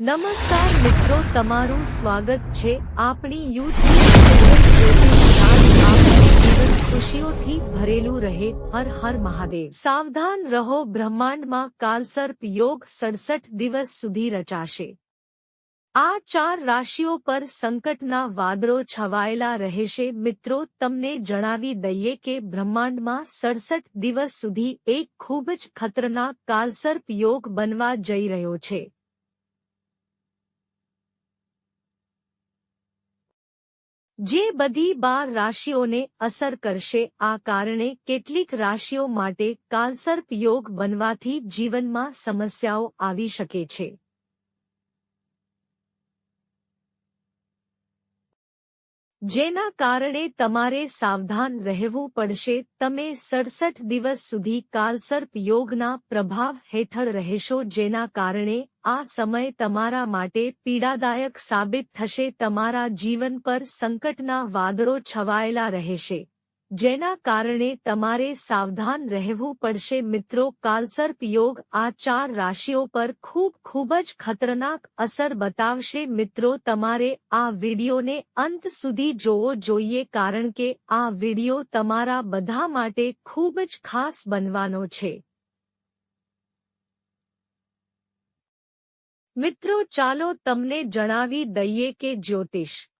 નમસ્કાર મિત્રો, તમારું સ્વાગત છે આપણી યુટ્યુબ ખુશીઓથી ભરેલું રહે. હર હર મહાદેવ. સાવધાન રહો, બ્રહ્માંડમાં કાલસર્પ યોગ સડસઠ દિવસ સુધી રચાશે. આ ચાર રાશિઓ પર સંકટના વાદળો છવાયેલા રહેશે. મિત્રો, તમને જણાવી દઈએ કે બ્રહ્માંડમાં સડસઠ દિવસ સુધી એક ખૂબ જ ખતરનાક કાલસર્પ યોગ બનવા જઈ રહ્યો છે. જે બધી બાર રાશિઓને અસર કરશે, આ કારણે કેટલીક રાશિઓ માટે કાલસર્પ યોગ બનવાથી જીવનમાં સમસ્યાઓ આવી શકે છે. જેના કારણે તમારે સાવધાન રહેવું પડશે. તમે સડસઠ દિવસ સુધી કાલસર્પ યોગના પ્રભાવ હેઠળ રહેશો, જેના કારણે આ સમય તમારા માટે પીડાદાયક સાબિત થશે. તમારા જીવન પર સંકટના વાદળો છવાયેલા રહેશે. જેના કારણે તમારે સાવધાન રહેવું પડશે. મિત્રો, કાલસર્પ યોગ આ ચાર રાશિઓ પર ખૂબ ખૂબ જ ખતરનાક અસર બતાવશે. મિત્રો, તમારે આ વિડિયોને અંત સુધી જોવો જોઈએ કારણ કે આ વિડિયો તમારા બધા માટે ખૂબ જ ખાસ બનવાનો છે. મિત્રો, ચાલો તમને જણાવી દઈએ કે જ્યોતિષ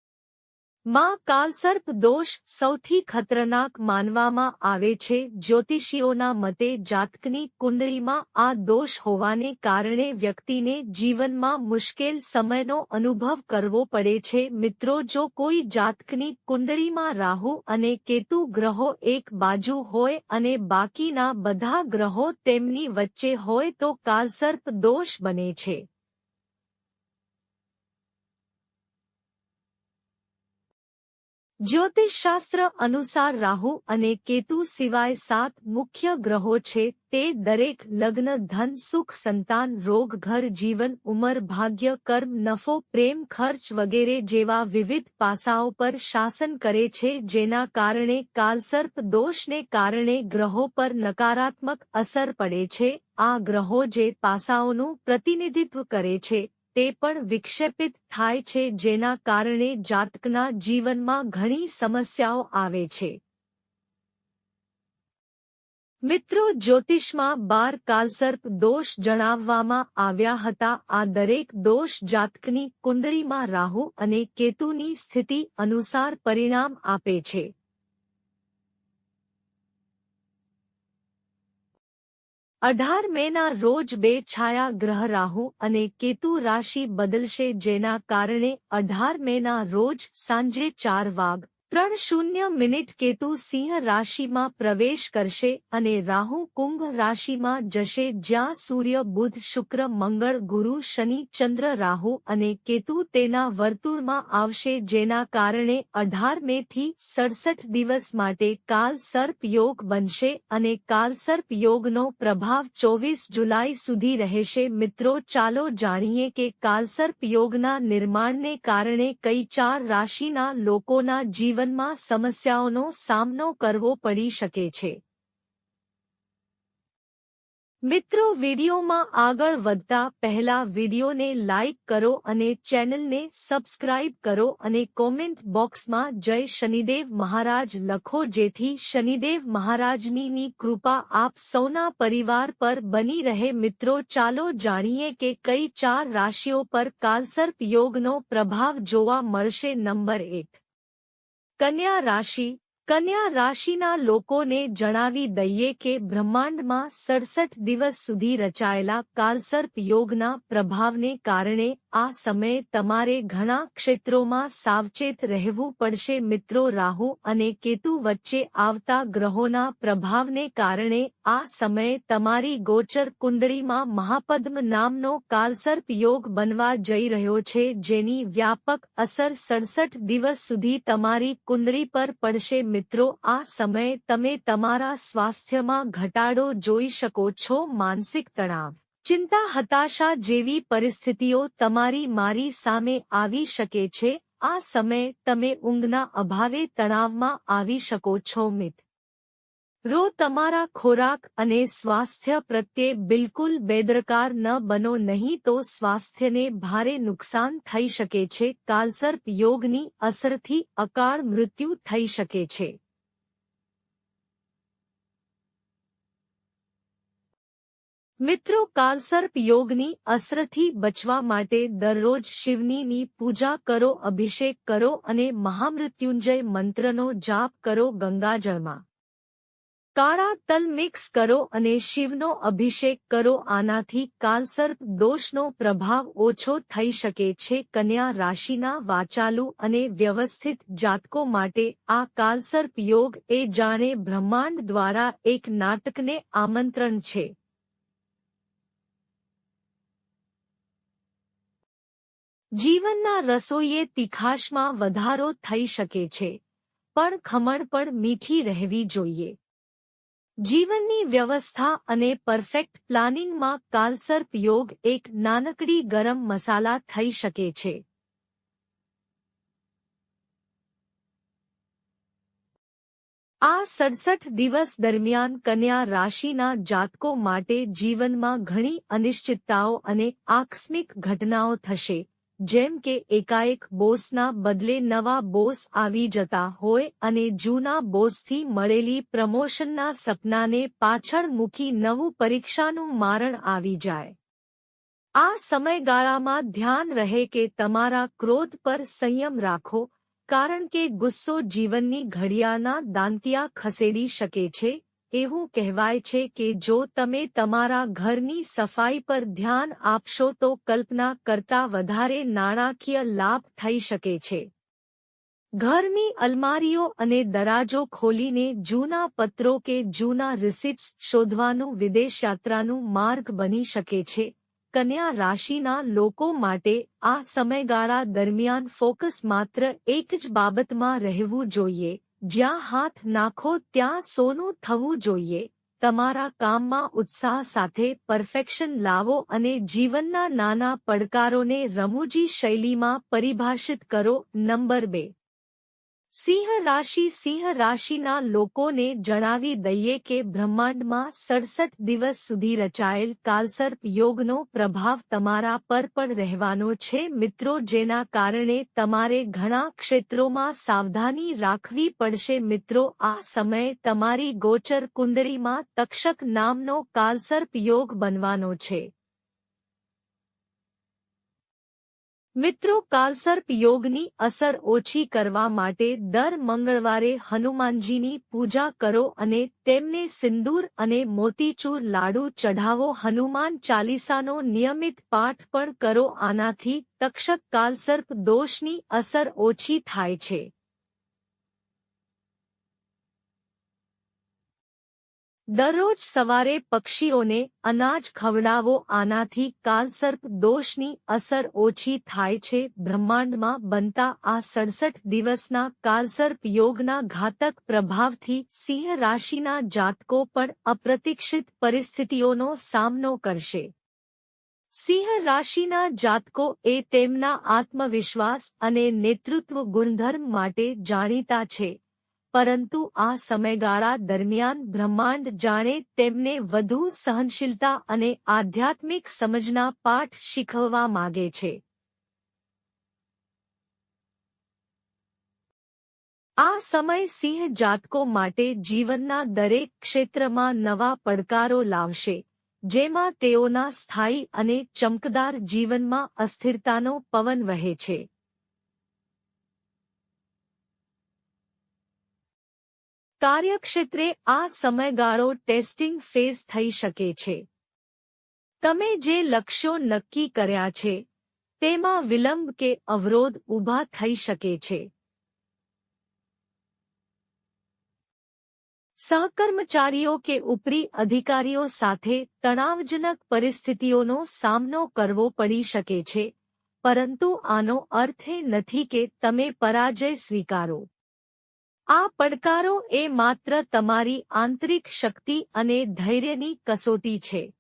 માં કાલસર્પ દોષ સૌથી ખતરનાક માનવામાં આવે છે. જ્યોતિષીઓના મતે જાતકની કુંડળીમાં આ દોષ હોવાને કારણે વ્યક્તિને જીવનમાં મુશ્કેલ સમયનો અનુભવ કરવો પડે છે. મિત્રો, જો કોઈ જાતકની કુંડળીમાં રાહુ અને કેતુ ગ્રહો એક બાજુ હોય અને બાકીના બધા ગ્રહો તેમની વચ્ચે હોય તો કાલસર્પ દોષ બને છે. જ્યોતિષશાસ્ત્ર અનુસાર રાહુ અને કેતુ સિવાય સાત મુખ્ય ગ્રહો છે. તે દરેક લગ્ન, ધન, સુખ, સંતાન, રોગ, ઘર, જીવન, ઉંમર, ભાગ્ય, કર્મ, નફો, પ્રેમ, ખર્ચ વગેરે જેવા વિવિધ પાસાઓ પર શાસન કરે છે, જેના કારણે કાલસર્પ દોષને કારણે ગ્રહો પર નકારાત્મક અસર પડે છે. આ ગ્રહો જે પાસાઓનું પ્રતિનિધિત્વ કરે છે. તે પણ વિક્ષેપિત થાય છે જેના કારણે જાતકના જીવનમાં ઘણી સમસ્યાઓ આવે છે. મિત્રો જ્યોતિષમાં બાર કાલસર્પ દોષ જણાવવામાં આવ્યા હતા. આ દરેક દોષ જાતકની કુંડળીમાં રાહુ અને કેતુની સ્થિતિ અનુસાર પરિણામ આપે છે. અઢાર મેના રોજ બે છાયા ગ્રહ રાહુ અને કેતુ રાશિ બદલશે જેના કારણે અઢાર મેના રોજ સાંજે ચાર વાગ ત્રણ શૂન્ય મિનિટ કેતુ સિંહ રાશિમાં પ્રવેશ કરશે અને રાહુ કુંભ રાશિમાં જશે જ્યાં સૂર્ય, બુધ, શુક્ર, મંગળ, ગુરુ, શનિ, ચંદ્ર, રાહુ અને કેતુ તેના વર્તુળમાં આવશે જેના કારણે અઢાર મે થી સડસઠ દિવસ માટે કાલસર્પ યોગ બનશે અને કાલસર્પ યોગનો પ્રભાવ ચોવીસ જુલાઈ સુધી રહેશે. મિત્રો, ચાલો જાણીએ કે કાલસર્પ યોગના નિર્માણને કારણે કઈ ચાર રાશિના લોકોના જીવન જીવનમાં સમસ્યાઓનો સામનો કરવો પડી શકે છે. મિત્રો, વિડીયોમાં આગળ વધતા પહેલા વિડીયોને લાઇક કરો અને ચેનલને સબસ્ક્રાઇબ કરો અને કોમેન્ટ બોક્સમાં જય શનિદેવ મહારાજ લખો જેથી શનિદેવ મહારાજની કૃપા આપ સૌના પરિવાર પર બની રહે. મિત્રો, ચાલો જાણીએ કે કઈ ચાર રાશિઓ પર કાલસર્પ યોગનો પ્રભાવ જોવા મળશે. નંબર એક કન્યા રાશિ, કન્યા રાશિના લોકોને જણાવી દઈએ કે બ્રહ્માંડમાં સડસઠ દિવસ સુધી રચાયેલા કાલસર્પ યોગના પ્રભાવને કારણે આ સમયે તમારે ઘણા ક્ષેત્રોમાં સાવચેત રહેવું પડશે. મિત્રો, રાહુ અને કેતુ વચ્ચે આવતા ગ્રહોના પ્રભાવને કારણે આ સમયે તમારી ગોચર કુંડળીમાં મહાપદ્મ નામનો કાલસર્પ યોગ બનવા જઈ રહ્યો છે, જેની વ્યાપક અસર સડસઠ દિવસ સુધી તમારી કુંડળી પર પડશે. મિત્રો, આ સમયે તમે તમારા સ્વાસ્થ્યમાં ઘટાડો જોઈ શકો છો. માનસિક તણાવ ચિંતા હતાશા જેવી પરિસ્થિતિઓ તમારી મારી સામે આવી શકે છે. આ સમયે તમે ઊંઘના અભાવે તણાવમાં આવી શકો છો, મિત. રો તમારા ખોરાક અને સ્વાસ્થ્ય પ્રત્યે બિલકુલ બેદરકાર ન બનો, નહીં તો સ્વાસ્થ્યને ભારે નુકસાન થઈ શકે છે. કાલસર્પ યોગની અસરથી અકાળ મૃત્યુ થઈ શકે છે. મિત્રો કાલસર્પ યોગની અસરથી બચવા માટે દરરોજ શિવનીની પૂજા કરો, અભિષેક કરો અને મહામૃત્યુંજય મંત્રનો જાપ કરો ગંગાજળમાં. કાળા તલ મિક્સ કરો અને શિવનો અભિષેક કરો. આનાથી કાલસર્પ દોષનો પ્રભાવ ઓછો થઈ શકે છે. કન્યા રાશિના વાચાલુ અને વ્યવસ્થિત જાતકો માટે આ કાલસર્પ યોગ એ જાણે બ્રહ્માંડ દ્વારા એક નાટકને આમંત્રણ છે. જીવનના રસોઈએ તીખાશમાં વધારો થઈ શકે છે, પણ ખમણ પણ મીઠી રહેવી જોઈએ. જીવનની વ્યવસ્થા અને પરફેક્ટ પ્લાનિંગમાં કાલસર્પ યોગ એક નાનકડી ગરમ મસાલા થઈ શકે છે. આ સડસઠ દિવસ દરમિયાન કન્યા રાશિના જાતકો માટે જીવનમાં ઘણી અનિશ્ચિતતાઓ અને આકસ્મિક ઘટનાઓ થશે. જેમ કે એકાએક બોસના બદલે નવા બોસ આવી જતા હોય અને જૂના બોસથી મળેલી પ્રમોશનના સપનાને પાછળ મૂકી નવું પરીક્ષાનું મારણ આવી જાય. આ સમયગાળામાં ધ્યાન રહે કે તમારા ક્રોધ પર સંયમ રાખો, કારણ કે ગુસ્સો જીવનની ઘડિયાળના દાંતિયા ખસેડી શકે છે એવું કહેવાય છે કે જો તમે તમારા ઘરની સફાઈ પર ધ્યાન આપશો તો કલ્પના કરતા વધારે નાણાકીય લાભ થઈ શકે છે. ઘરની અલમારીઓ અને દરાજો ખોલીને જૂના પત્રો કે જૂના રિસિપ્ટ્સ શોધવાનું વિદેશ યાત્રાનું માર્ગ બની શકે છે. કન્યા રાશિના લોકો માટે આ સમયગાળા દરમિયાન ફોકસ માત્ર એક જ બાબતમાં રહેવું જોઈએ. જ્યાં હાથ નાખો ત્યાં સોનું થવું જોઈએ. તમારા કામમાં ઉત્સાહ સાથે પરફેક્શન લાવો અને જીવનના નાના પડકારોને રમૂજી શૈલીમાં પરિભાષિત કરો. નંબર બે. સિંહ રાશિ સિંહ રાશિના લોકોને જણાવી દઈએ કે બ્રહ્માંડમાં સડસઠ દિવસ સુધી રચાયેલ કાલસર્પ યોગનો પ્રભાવ તમારા પર પણ રહેવાનો છે. મિત્રો, જેના કારણે તમારે ઘણા ક્ષેત્રોમાં સાવધાની રાખવી પડશે. મિત્રો, આ સમયે તમારી ગોચર કુંડળીમાં તક્ષક નામનો કાલસર્પ યોગ બનવાનો છે. મિત્રો, કાલસર્પ યોગની અસર ઓછી કરવા માટે દર મંગળવારે હનુમાનજીની પૂજા કરો અને તેમને સિંદૂર અને મોતીચૂર લાડુ ચઢાવો. હનુમાન ચાલીસાનો નિયમિત પાઠ પણ કરો. આનાથી તક્ષક કાલસર્પ દોષની અસર ઓછી થાય છે. દરરોજ સવારે પક્ષીઓને અનાજ ખવડાવો, આનાથી કાલસર્પ દોષની અસર ઓછી થાય છે. બ્રહ્માંડમાં બનતા આ સડસઠ દિવસના કાલસર્પ યોગના ઘાતક પ્રભાવથી સિંહ રાશિના જાતકો પણ અપ્રતિક્ષિત પરિસ્થિતિઓનો સામનો કરશે. સિંહ રાશિના જાતકો એ તેમના આત્મવિશ્વાસ અને નેતૃત્વ ગુણધર્મ માટે જાણીતા છે. પરંતુ આ સમયગાળા દરમિયાન બ્રહ્માંડ જાણે તેમને વધુ સહનશીલતા અને આધ્યાત્મિક સમજના પાઠ શીખવવા માગે છે. આ સમય સિંહ જાતકો માટે જીવનના દરેક ક્ષેત્રમાં નવા પડકારો લાવશે, જેમાં તેઓના સ્થાયી અને ચમકદાર જીવનમાં અસ્થિરતાનો પવન વહે છે. કાર્યક્ષેત્રે આ સમયગાળો ટેસ્ટિંગ ફેઝ થઈ શકે છે. તમે જે લક્ષ્યો નક્કી કર્યા છે, તેમાં વિલંબ કે અવરોધ ઊભા થઈ શકે છે. સહકર્મચારીઓ કે ઉપરી અધિકારીઓ સાથે તણાવજનક પરિસ્થિતિઓનો સામનો કરવો પડી શકે છે, પરંતુ આનો અર્થ એ નથી કે તમે પરાજય સ્વીકારો. આ પડકારો એ માત્ર તમારી આંતરિક શક્તિ અને ધૈર્યની કસોટી છે.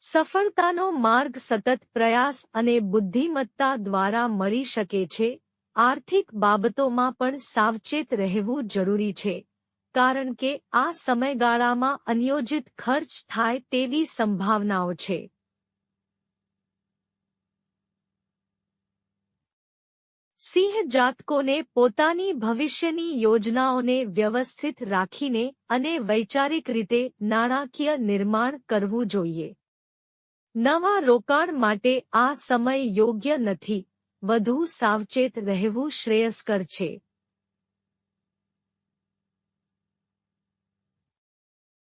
સફળતાનો માર્ગ સતત પ્રયાસ અને બુદ્ધિમત્તા દ્વારા મળી શકે છે. આર્થિક બાબતોમાં પણ સાવચેત રહેવું જરૂરી છે. કારણ કે આ સમયગાળામાં અનિયોજિત ખર્ચ થાય તેવી સંભાવનાઓ છે. સિંહ જાતકોને પોતાની ભવિષ્યની યોજનાઓને વ્યવસ્થિત રાખીને અને વૈચારિક રીતે નાણાકીય નિર્માણ કરવું જોઈએ. નવા રોકાણ માટે આ સમય યોગ્ય નથી. વધુ સાવચેત રહેવું શ્રેયસ્કર છે.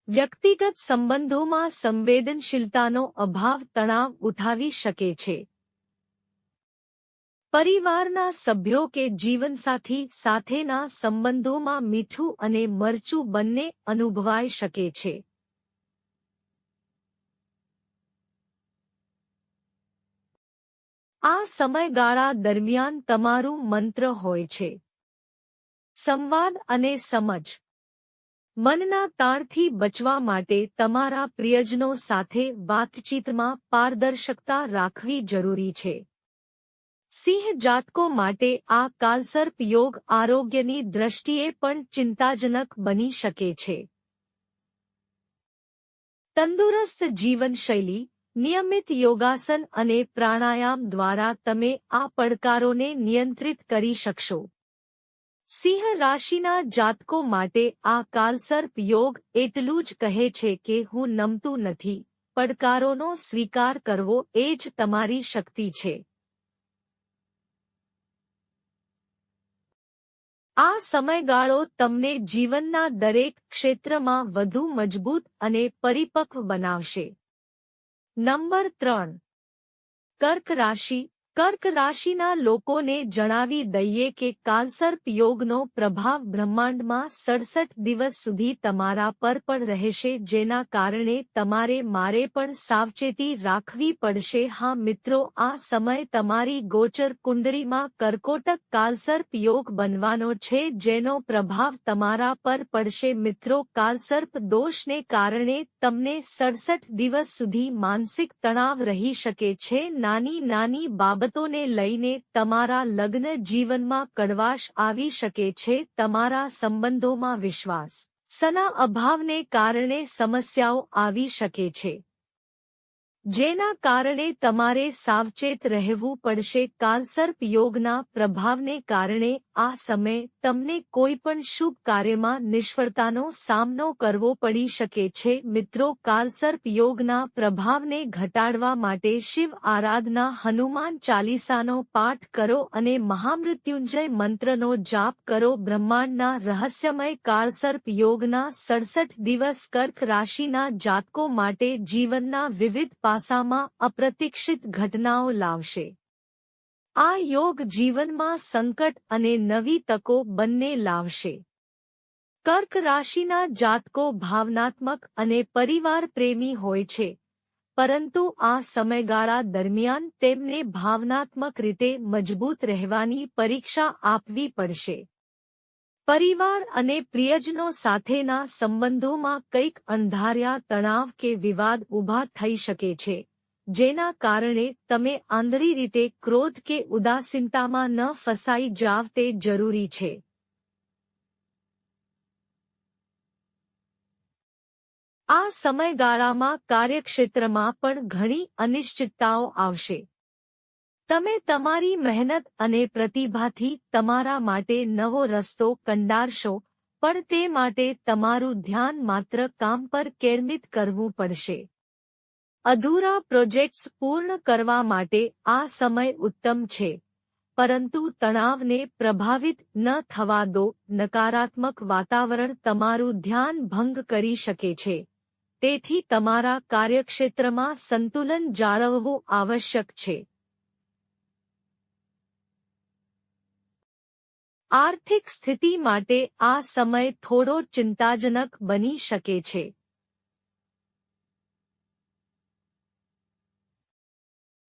વ્યક્તિગત સંબંધોમાં સંવેદનશીલતાનો અભાવ તણાવ ઉઠાવી શકે છે. પરિવારના સભ્યો કે જીવનસાથી સાથેના સંબંધોમાં મીઠું અને મરચું બંને અનુભવાઈ શકે છે. આ સમયગાળા દરમિયાન તમારું મંત્ર હોય છે. સંવાદ અને સમજ. મનના તાણથી બચવા માટે તમારા પ્રિયજનો સાથે વાતચીતમાં પારદર્શકતા રાખવી જરૂરી છે. સિંહ જાતકો માટે આ કાલસર્પ યોગ આરોગ્યની દ્રષ્ટિએ પણ ચિંતાજનક બની શકે છે. તંદુરસ્ત જીવનશૈલી, નિયમિત યોગાસન અને પ્રાણાયામ દ્વારા તમે આ પડકારોને નિયંત્રિત કરી શકશો. સિંહ રાશિના જાતકો માટે આ કાલસર્પ યોગ એટલું જ કહે છે કે હું નમતું નથી. પડકારોનો સ્વીકાર કરવો એ જ તમારી શક્તિ છે. આ સમયગાળો તમને જીવનના દરેક ક્ષેત્રમાં વધુ મજબૂત અને પરિપક્વ બનાવશે. નંબર ત્રણ. કર્ક રાશિ કર્ક રાશિના લોકોને જણાવી દઈએ કે કાલસર્પ યોગનો પ્રભાવ બ્રહ્માંડમાં સડસઠ દિવસ સુધી તમારા પર પણ રહેશે, જેના કારણે તમારે મારે પણ સાવચેતી રાખવી પડશે. હા મિત્રો, આ સમય તમારી ગોચર કુંડળીમાં કર્કોટક કાલસર્પ યોગ બનવાનો છે, જેનો પ્રભાવ તમારા પર પડશે. મિત્રો, કાલસર્પ દોષને કારણે તમને સડસઠ દિવસ સુધી માનસિક તણાવ રહી શકે છે. નાની નાની બાબત બાબતોને લઈને તમારા લગ્ન જીવનમાં કડવાશ આવી શકે છે તમારા સંબંધોમાં વિશ્વાસ. સના અભાવને કારણે સમસ્યાઓ આવી શકે છે. જેના કારણે તમારે સાવચેત રહેવું પડશે. કાલસર્પ યોગના પ્રભાવને કારણે આ સમય તમને કોઈ પણ શુભ કાર્યમાં નિષ્ફળતાનો સામનો કરવો પડી શકે છે. મિત્રો, કાલસર્પ યોગના પ્રભાવને ઘટાડવા માટે શિવ આરાધના હનુમાન ચાલીસાનો પાઠ કરો અને મહામૃત્યુંજય મંત્રનો જાપ કરો. બ્રહ્માંડના રહસ્યમય કાળસર્પ યોગના સડસઠ દિવસ કર્ક રાશિના જાતકો માટે જીવનના વિવિધ પાસામાં અપ્રતિક્ષિત ઘટનાઓ લાવશે. આ યોગ જીવનમાં સંકટ અને નવી તકો બંને લાવશે. કર્ક રાશિના જાતકો ભાવનાત્મક અને પરિવાર પ્રેમી હોય છે, પરંતુ આ સમયગાળા દરમિયાન તેમને ભાવનાત્મક રીતે મજબૂત રહેવાની પરીક્ષા આપવી પડશે. પરિવાર અને પ્રિયજનો સાથેના સંબંધોમાં કંઈક અંધાર્યા તણાવ કે વિવાદ ઊભા થઈ શકે છે, જેના કારણે તમે આંધળી રીતે ક્રોધ કે ઉદાસીનતામાં ન ફસાઈ જાવ તે જરૂરી છે. આ સમયગાળામાં કાર્યક્ષેત્રમાં પણ ઘણી અનિશ્ચિતતાઓ આવશે. તમે તમારી મહેનત અને પ્રતિભાથી તમારા માટે નવો રસ્તો કંડારશો, પણ તે માટે તમારું ધ્યાન માત્ર કામ પર કેન્દ્રિત કરવું પડશે. અધૂરા પ્રોજેક્ટ્સ પૂર્ણ કરવા માટે આ સમય ઉત્તમ છે, પરંતુ તણાવને પ્રભાવિત ન થવા દો, નકારાત્મક વાતાવરણ તમારું ધ્યાન ભંગ કરી શકે છે. તેથી તમારા કાર્યક્ષેત્રમાં સંતુલન જાળવવું આવશ્યક છે. આર્થિક સ્થિતિ માટે આ સમય થોડો ચિંતાજનક બની શકે છે.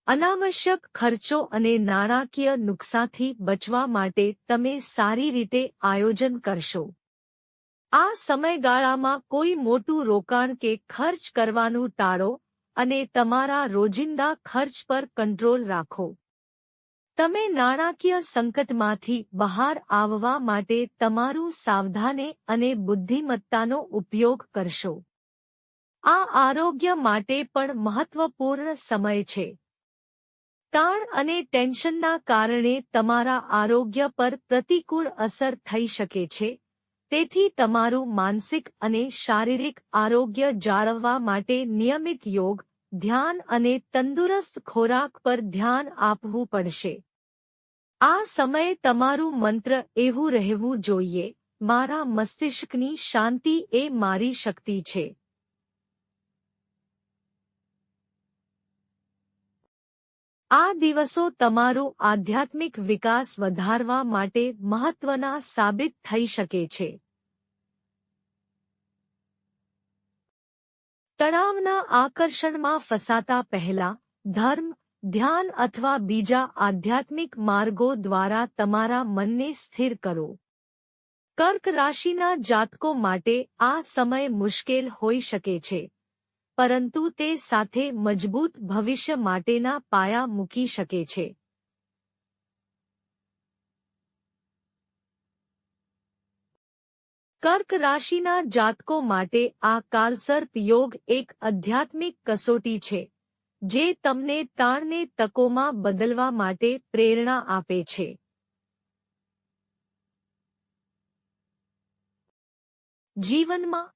અનાવશ્યક ખર્ચો અને નાણાકીય નુકસાનથી બચવા માટે તમે સારી રીતે આયોજન કરશો. આ સમયગાળામાં કોઈ મોટું રોકાણ કે ખર્ચ કરવાનું ટાળો અને તમારા રોજિંદા ખર્ચ પર કંટ્રોલ રાખો. તમે નાણાકીય સંકટમાંથી બહાર આવવા માટે તમારું સાવધાને અને બુદ્ધિમત્તાનો ઉપયોગ કરશો. આ આરોગ્ય માટે પણ મહત્વપૂર્ણ સમય છે. તાણ અને ટેન્શનના કારણે તમારા આરોગ્ય પર પ્રતિકૂળ અસર થઈ શકે છે. તેથી તમારું માનસિક અને શારીરિક આરોગ્ય જાળવવા માટે નિયમિત યોગ, ધ્યાન અને તંદુરસ્ત ખોરાક પર ધ્યાન આપવું પડશે. આ સમયે તમારું મંત્ર એવું રહેવું જોઈએ, મારા મસ્તિષ્કની શાંતિ એ મારી શક્તિ છે. આ દિવસો તમારો આધ્યાત્મિક વિકાસ વધારવા માટે મહત્વના સાબિત થઈ શકે છે. તણાવના આકર્ષણમાં ફસાતા પહેલા, ધર્મ ધ્યાન અથવા બીજા આધ્યાત્મિક માર્ગો દ્વારા તમારા મનને સ્થિર કરો. કર્ક રાશિના જાતકો માટે આ સમય મુશ્કેલ હોઈ શકે છે, પરંતુ તે સાથે મજબૂત ભવિષ્ય માટેના પાયા મૂકી શકે છે. કર્ક રાશિના જાતકો માટે આ કાલસર્પ યોગ એક આધ્યાત્મિક કસોટી છે. જે તમને તાણને તકોમાં બદલવા માટે પ્રેરણા આપે છે. જીવનમાં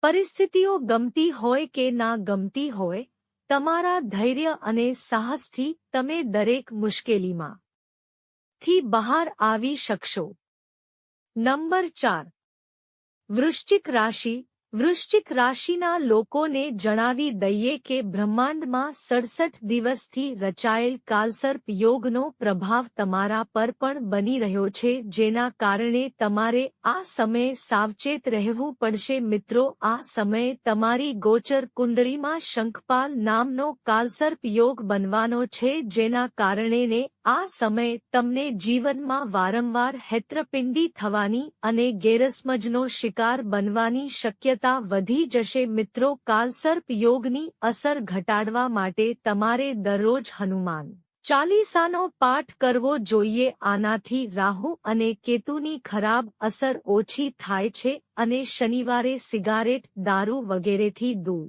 પરિસ્થિતિઓ ગમતી હોય કે ના ગમતી હોય, તમારા ધૈર્ય અને સાહસથી તમે દરેક મુશ્કેલીમાં થી બહાર આવી શકશો. નંબર ચાર, વૃશ્ચિક રાશિ વૃશ્ચિક રાશિના લોકોને જણાવી દઈએ કે બ્રહ્માંડમાં સડસઠ દિવસથી રચાયેલ કાલસર્પ યોગનો પ્રભાવ તમારા પર પણ બની રહ્યો છે, જેના કારણે તમારે આ સમયે સાવચેત રહેવું પડશે. મિત્રો, આ સમયે તમારી ગોચર કુંડળીમાં શંખપાલ નામનો કાલસર્પ યોગ બનવાનો છે, જેના કારણે આ સમયે તમને જીવનમાં વારંવાર હેત્રપિંડી થવાની અને ગેરસમજનો શિકાર બનવાની શક્યતા તીવ્રતા વધી જશે. મિત્રો, કાલસર્પ યોગની અસર ઘટાડવા માટે તમારે દરરોજ હનુમાન ચાલીસાનો પાઠ કરવો જોઈએ. આનાથી રાહુ અને કેતુની ખરાબ અસર ઓછી થાય છે અને શનિવારે સિગારેટ, દારૂ વગેરેથી દૂર.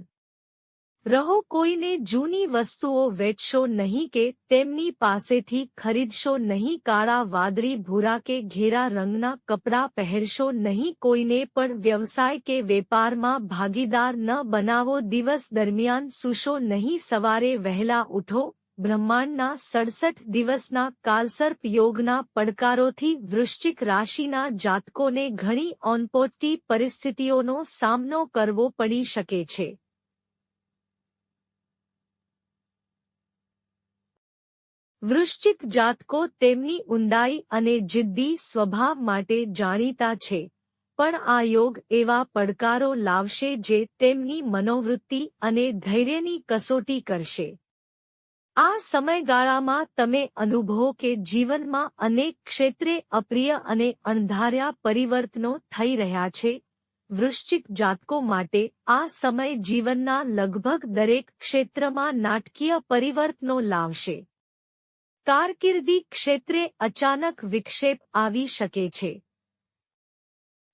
રહો કોઈને જૂની વસ્તુઓ વેચશો નહીં કે તેમની પાસેથી ખરીદશો નહીં, કાળા વાદળી ભૂરા કે ઘેરા રંગના કપડાં પહેરશો નહીં, કોઈને પણ વ્યવસાય કે વેપારમાં ભાગીદાર ન બનાવો, દિવસ દરમિયાન સૂશો નહીં, સવારે વહેલા ઉઠો, બ્રહ્માંડના સડસઠ દિવસના કાલસર્પ યોગના પડકારોથી વૃશ્ચિક રાશિના જાતકોને ઘણી ઓનપોટી પરિસ્થિતિઓનો સામનો કરવો પડી શકે છે. વૃશ્ચિક જાતકો તેમની ઊંડાઈ અને જિદ્દી સ્વભાવ માટે જાણીતા છે. પણ આ યોગ એવા પડકારો લાવશે જે તેમની મનોવૃત્તિ અને ધૈર્યની કસોટી કરશે. આ સમયગાળામાં તમે અનુભવો કે જીવનમાં અનેક ક્ષેત્રે અપ્રિય અને અણધાર્યા પરિવર્તનો થઈ રહ્યા છે. વૃશ્ચિક જાતકો માટે આ સમય જીવનના લગભગ દરેક ક્ષેત્રમાં નાટકીય પરિવર્તનો લાવશે. કારકિર્દી ક્ષેત્રે અચાનક વિક્ષેપ આવી શકે છે.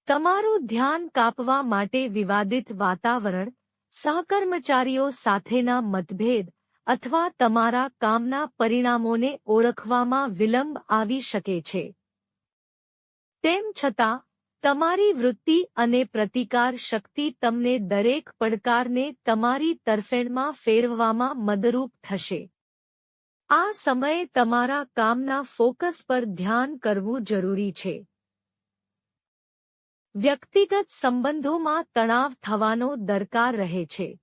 તમારું ધ્યાન કાપવા માટે વિવાદિત વાતાવરણ, સહકર્મચારીઓ સાથેના મતભેદ અથવા તમારા કામના પરિણામોને ઓળખવામાં વિલંબ આવી શકે છે. તેમ છતાં, તમારી વૃત્તિ અને પ્રતિકાર શક્તિ તમને દરેક પડકારને તમારી તરફેણમાં ફેરવવામાં મદરૂપ થશે. આ સમયે તમારા કામના ફોકસ પર ધ્યાન કરવું જરૂરી છે. વ્યક્તિગત સંબંધોમાં તણાવ થવાનો દરકાર રહે છે.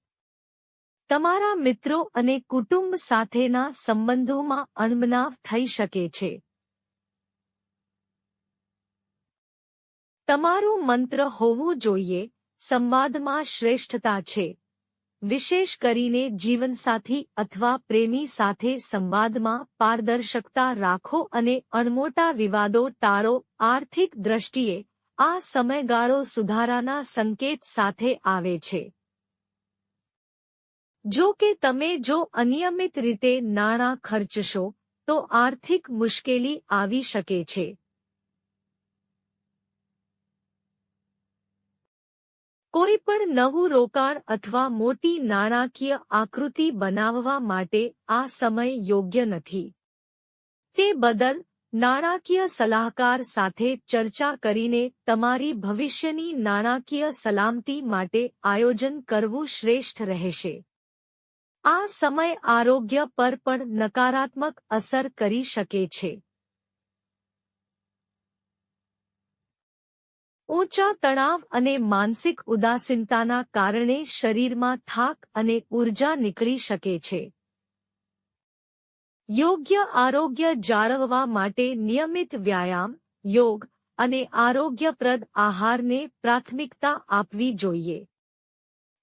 તમારા મિત્રો અને કુટુંબ સાથેના સંબંધોમાં અણબનાવ થઈ શકે છે. તમારું મંત્ર હોવું જોઈએ. સંવાદમાં શ્રેષ્ઠતા છે. વિશેષ કરીને જીવનસાથી અથવા પ્રેમી સાથે સંવાદમાં પારદર્શકતા રાખો અને અણમોટા વિવાદો ટાળો. આર્થિક દ્રષ્ટિએ આ સમયગાળો સુધારાના સંકેત સાથે આવે છે. જો કે તમે જો અનિયમિત રીતે નાણાં ખર્ચશો, તો આર્થિક મુશ્કેલી આવી શકે છે. કોઈ પણ નવું રોકાણ અથવા મોટી નાણાકીય આકૃતિ બનાવવા માટે આ સમય યોગ્ય નથી. તે બદલ નાણાકીય સલાહકાર સાથે ચર્ચા કરીને તમારી ભવિષ્યની નાણાકીય સલામતી માટે આયોજન કરવું શ્રેષ્ઠ રહેશે. આ સમય આરોગ્ય પર પણ નકારાત્મક અસર કરી શકે છે. ઊંચા તણાવ અને માનસિક ઉદાસીનતાના કારણે શરીરમાં થાક અને ઊર્જા નીકળી શકે છે. યોગ્ય આરોગ્ય જાળવવા માટે નિયમિત વ્યાયામ, યોગ અને આરોગ્યપ્રદ આહારને પ્રાથમિકતા આપવી જોઈએ.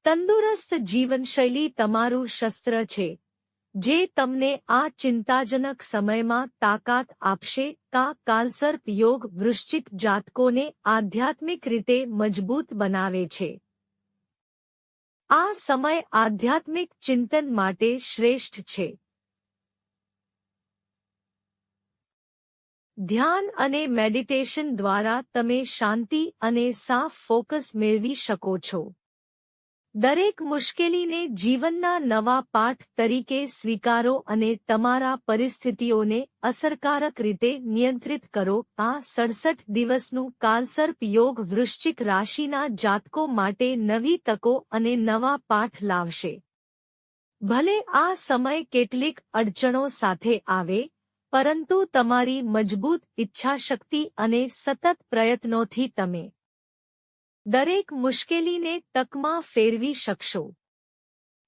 તંદુરસ્ત જીવનશૈલી તમારું શસ્ત્ર છે. જે તમને આ ચિંતાજનક સમયમાં તાકાત આપશે, કા કાલસર્પ યોગ વૃશ્ચિક જાતકોને આધ્યાત્મિક રીતે મજબૂત બનાવે છે. આ સમય આધ્યાત્મિક ચિંતન માટે શ્રેષ્ઠ છે. ધ્યાન અને મેડિટેશન દ્વારા તમે શાંતિ અને સાફ ફોકસ મેળવી શકો છો. દરેક મુશ્કેલીને જીવનના નવા પાઠ તરીકે સ્વીકારો અને તમારા પરિસ્થિતિઓને અસરકારક રીતે નિયંત્રિત કરો. આ સડસઠ દિવસનું કાલસર્પ યોગ વૃશ્ચિક રાશિના જાતકો માટે નવી તકો અને નવા પાઠ લાવશે. ભલે આ સમય કેટલીક અડચણો સાથે આવે, પરંતુ તમારી મજબૂત ઈચ્છાશક્તિ અને સતત પ્રયત્નોથી તમે દરેક મુશ્કેલીને તકમાં ફેરવી શકશો.